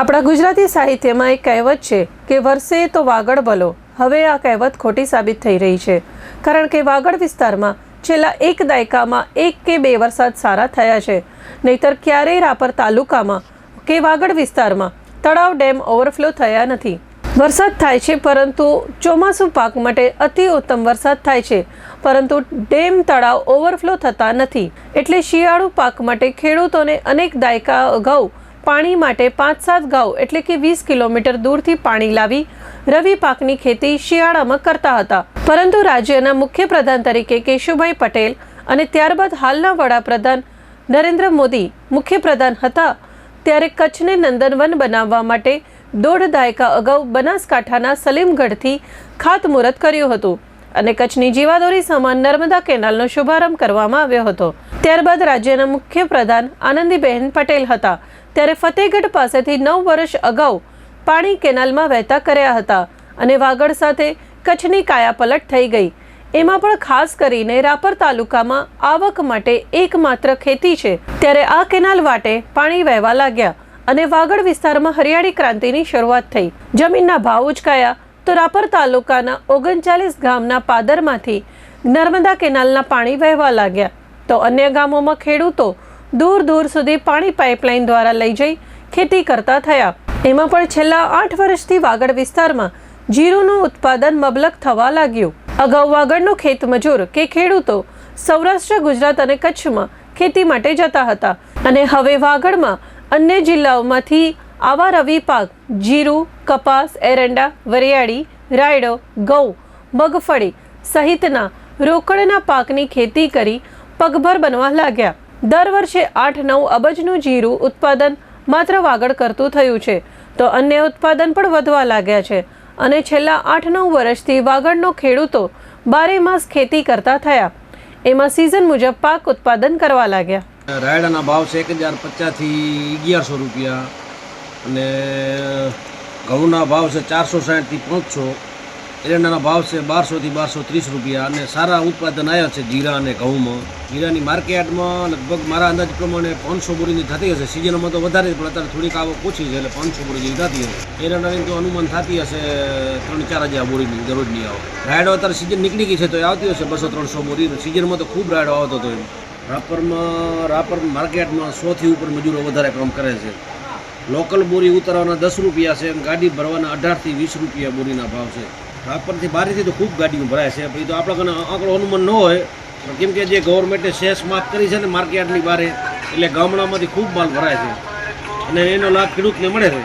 આપણા ગુજરાતી સાહિત્યમાં એક કહેવત છે કે વર્ષે તો વાગડ ભલો હવે આ કહેવત ખોટી સાબિત થઈ રહી છે. કારણ કે વાગડ વિસ્તારમાં છેલ્લા એક દાયકામાં એક કે બે વરસાદ સારા થયા છે. નહીતર ક્યારેય રાપર તાલુકામાં કે વાગડ વિસ્તારમાં તળાવ ડેમ ઓવરફ્લો થયા નથી. વરસાદ થાય છે પરંતુ ચોમાસું પાક માટે અતિ ઉત્તમ વરસાદ થાય છે. પરંતુ ડેમ તળાવ ઓવરફ્લો થતા નથી. એટલે શિયાળુ પાક માટે ખેડૂતોને અનેક દાયકા અગાઉ પાણી માટે પાંચ સાત ગાઉ એટલે કે વીસ કિલોમીટર દૂરથી પાણી લાવી રવિ પાકની ખેતી શિયાળામાં કરતા હતા. પરંતુ રાજ્યના મુખ્યપ્રધાન તરીકે કેશુભાઈ પટેલ અને ત્યારબાદ હાલના વડાપ્રધાન નરેન્દ્ર મોદી મુખ્યપ્રધાન હતા ત્યારે કચ્છને નંદનવન બનાવવા માટે દોઢ દાયકા અગાઉ બનાસકાંઠાના સલીમગઢથી ખાતમુહૂર્ત કર્યું હતું અને કચ્છની જીવાદોરી સમાન નર્મદા કેનાલનો શુભારંભ કરવામાં આવ્યો હતો. ત્યારબાદ રાજ્યના મુખ્યપ્રધાન આનંદીબહેન પટેલ હતા. ત્યારે ફતેહગઢ પાસેથી નવ વર્ષ અગાઉ પાણી કેનાલમાં વહેતા કર્યા હતા અને વાગડ સાથે કચ્છની કાયાપલટ થઈ ગઈ. એમાં પણ ખાસ કરીને રાપર તાલુકામાં આવક માટે એકમાત્ર ખેતી છે. ત્યારે આ કેનાલ વાટે પાણી વહેવા લાગ્યા અને વાગડ વિસ્તારમાં હરિયાળી ક્રાંતિની શરૂઆત થઈ. જમીનના ભાવ ઉચકાયા તો રાપર તાલુકાના ઓગણચાલીસ ગામના પાદરમાંથી નર્મદા કેનાલના પાણી વહેવા લાગ્યા. તો અન્ય ગામોમાં ખેડૂતો દૂર દૂર સુધી પાણી પાઇપલાઇન દ્વારા લઈ જઈ ખેતી કરતા થયા. એમાં પણ છેલ્લા આઠ વર્ષથી વાગડ વિસ્તારમાં જીરુનું ઉત્પાદન મબલક થવા લાગ્યું. અગાઉ વાગડનો ખેત મજૂર કે ખેડૂતો સૌરાષ્ટ્ર, ગુજરાત અને કચ્છમાં ખેતી માટે જતા હતા અને હવે વાગડમાં અન્ય જિલ્લાઓમાંથી આવા રવિ પાક જીરું, કપાસ, એરંડા, વરિયાળી, રાયડો, ઘઉં, મગફળી સહિતના રોકડના પાકની ખેતી કરી પગભર બનવા લાગ્યા. દર વર્ષે આઠ નવ અબજનું જીરું ઉત્પાદન માત્ર વાગડ કરતું થયું છે. તો અન્ય ઉત્પાદન પણ વધવા લાગ્યા છે. અને છેલ્લા આઠ નવ વર્ષથી વાગડનો ખેડૂતો બારે માસ ખેતી કરતા થયા. એમાં સિઝન મુજબ પાક ઉત્પાદન કરવા લાગ્યા. રાયડાના ભાવ છે એક હજાર પચાસથી અગિયારસો રૂપિયા અને ઘઉંના ભાવ છે ચારસો સાઠથી પાંચસો. એરંડાના ભાવ છે બારસોથી બારસો ત્રીસ રૂપિયા અને સારા ઉત્પાદન આવ્યા છે જીરા અને ઘઉંમાં. જીરાની માર્કેટમાં લગભગ મારા અંદાજ પ્રમાણે પાંચસો બોરીની થતી હશે. સિઝનમાં તો વધારે પણ અત્યારે થોડીક આવક ઓછી છે એટલે પાંચસો બોરી જેવી થતી હશે. એરંડાની તો અનુમાન થતી હશે ત્રણ ચાર હજાર બોરીની દરરોજની આવક. રાયડો અત્યારે સિઝન નીકળી ગઈ છે તો આવતી હશે બસો ત્રણસો બોરી. સિઝનમાં તો ખૂબ રાયડો આવતો હતો એમ. રાપરમાં, રાપર માર્કેટમાં સોથી ઉપર મજૂરો વધારે કામ કરે છે. લોકલ બોરી ઉતારવાના દસ રૂપિયા છે અને ગાડી ભરવાના અઢારથી વીસ રૂપિયા બોરીના ભાવ છે. રાપરથી બારીથી તો ખૂબ ગાડીઓ ભરાય છે. પછી તો આપણા આંકડો અનુમાન ન હોય કેમ કે જે ગવર્મેન્ટે શેષ માફ કરી છે ને માર્કેટની બારે, એટલે ગામડામાંથી ખૂબ માલ ભરાય છે. અને એનો લાભ ખેડૂતને મળે છે.